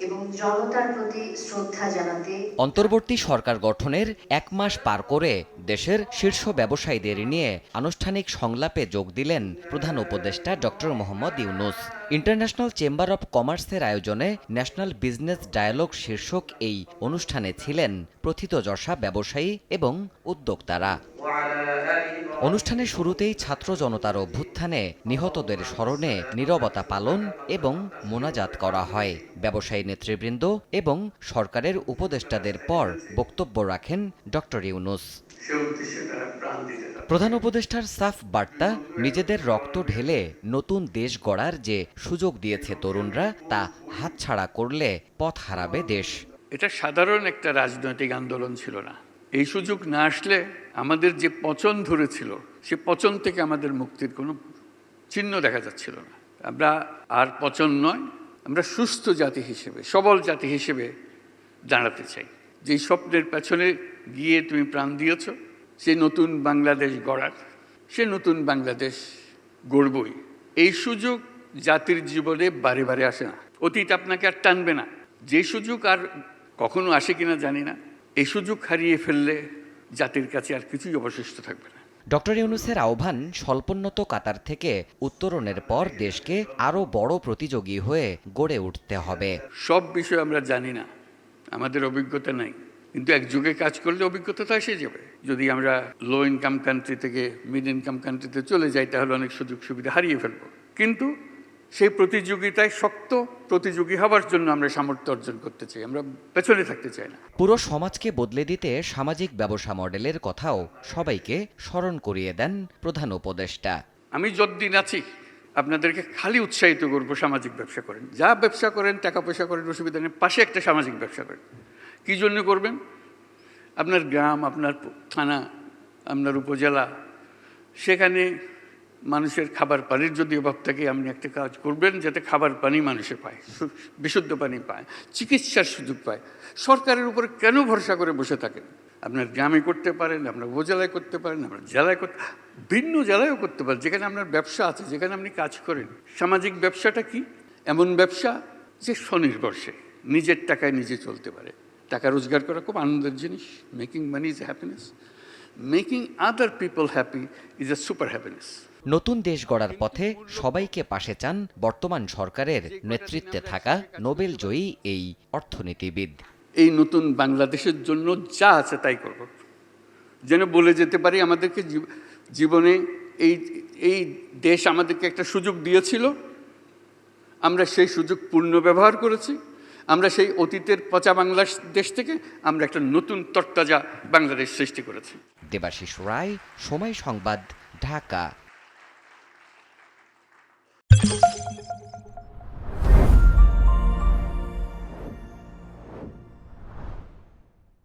এবং জনতার প্রতি শ্রদ্ধা জানাতে অন্তর্বর্তী সরকার গঠনের এক মাস পার করে দেশের শীর্ষ ব্যবসায়ীদের নিয়ে আনুষ্ঠানিক সংলাপে যোগ দিলেন প্রধান উপদেষ্টা doctor Mohammad Yunus. International chamber of কমার্সের আয়োজনে ন্যাশনাল বিজনেস ডায়ালগ শীর্ষক এই অনুষ্ঠানে ছিলেন প্রথিতযশা ব্যবসায়ী এবং উদ্যোক্তারা। অনুষ্ঠানের শুরুতেই ছাত্র জনতার অভ্যুত্থানে নিহতদের স্মরণে নীরবতা পালন এবং মোনাজাত করা হয়। ব্যবসায়ী নেতৃবৃন্দ এবং সরকারের উপদেষ্টাদের পর বক্তব্য রাখেন ডক্টর ইউনুস। প্রধান উপদেষ্টার সাফ বার্তা, নিজেদের রক্ত ঢেলে নতুন দেশ গড়ার যে সুযোগ দিয়েছে তরুণরা, তা হাতছাড়া করলে পথ হারাবে দেশ। এটা সাধারণ একটা রাজনৈতিক আন্দোলন ছিল না। এই সুযোগ না আসলে আমাদের যে পচন ধরেছিল, সে পচন থেকে আমাদের মুক্তির কোনো চিহ্ন দেখা যাচ্ছিল না। আমরা আর পচন নয়, আমরা সুস্থ জাতি হিসেবে, সবল জাতি হিসেবে দাঁড়াতে চাই। যেই স্বপ্নের পেছনে গিয়ে তুমি প্রাণ দিয়েছ, সে নতুন বাংলাদেশ গড়ার, সে নতুন বাংলাদেশ গড়বই। এই সুযোগ জাতির জীবনে বারে বারে আসে না। অতীত আপনাকে আর টানবে না। যে সুযোগ আর কখনো আসে কিনা জানি না। এই সুযোগ হারিয়ে ফেললে জাতির কাছে আর কিছুই অবশিষ্ট থাকবে না। ডক্টর ইউনুসের আহ্বান স্বল্পোন্নত কাতার থেকে উত্তরণের পর দেশকে আরও বড় প্রতিযোগী হয়ে গড়ে উঠতে হবে। সব বিষয় আমরা জানি না আমাদের অভিজ্ঞতা নাই। কিন্তু এক যুগে কাজ করলে অভিজ্ঞতা তো এসে যাবে। যদি আমরা লো ইনকাম কান্ট্রি থেকে মিড ইনকাম কান্ট্রিতে চলে যাই তাহলে অনেক সুযোগ সুবিধা হারিয়ে ফেলব। কিন্তু সেই প্রতিযোগিতায় শক্ত প্রতিযোগী হবার জন্য আমরা সামর্থ্য অর্জন করতে চাই আমরা পেছনে থাকতে চাই না। পুরো সমাজকে বদলে দিতে সামাজিক ব্যবসা মডেলের কথাও সবাইকে স্মরণ করিয়ে দেন প্রধান উপদেষ্টা। আমি যতদিন আছি আপনাদেরকে খালি উৎসাহিত করব সামাজিক ব্যবসা করেন। যা ব্যবসা করেন টাকা পয়সা করেন অসুবিধা নেই পাশে একটা সামাজিক ব্যবসা করেন। কী জন্য করবেন? আপনার গ্রাম আপনার থানা আপনার উপজেলা সেখানে মানুষের খাবার পানির যদি অভাব থাকে, আপনি একটা কাজ করবেন যাতে খাবার পানি মানুষে পায় বিশুদ্ধ পানি পায়, চিকিৎসার সুযোগ পায়। সরকারের উপরে কেন ভরসা করে বসে থাকেন? আপনার গ্রামে করতে পারেন, আপনার উপজেলায় করতে পারেন, আপনার জেলায় করতে ভিন্ন জেলায়ও করতে পারেন, যেখানে আপনার ব্যবসা আছে, যেখানে আপনি কাজ করেন। সামাজিক ব্যবসাটা কি? এমন ব্যবসা যে স্বনির্ভরশে নিজের টাকায় নিজে চলতে পারে। টাকা রোজগার করা খুব আনন্দের জিনিস। Making money is happiness making other people happy is a super happiness নতুন দেশ গড়ার পথে সবাইকে পাশে চান বর্তমান সরকারের নেতৃত্বে থাকা নোবেল জয়ী এই অর্থনীতিবিদ। এই নতুন বাংলাদেশের জন্য যা আছে তাই করব। যেন বলে যেতে পারি আমাদেরকে জীব- জীবনে এই এই দেশ আমাদেরকে একটা সুযোগ দিয়েছিল। আমরা সেই সুযোগ পূর্ণ ব্যবহার করেছি। আমরা সেই অতীতের পচা বাংলাদেশ থেকে আমরা একটা নতুন তরতাজা বাংলাদেশ সৃষ্টি করেছি। দেবাশিস রায় সময় সংবাদ ঢাকা।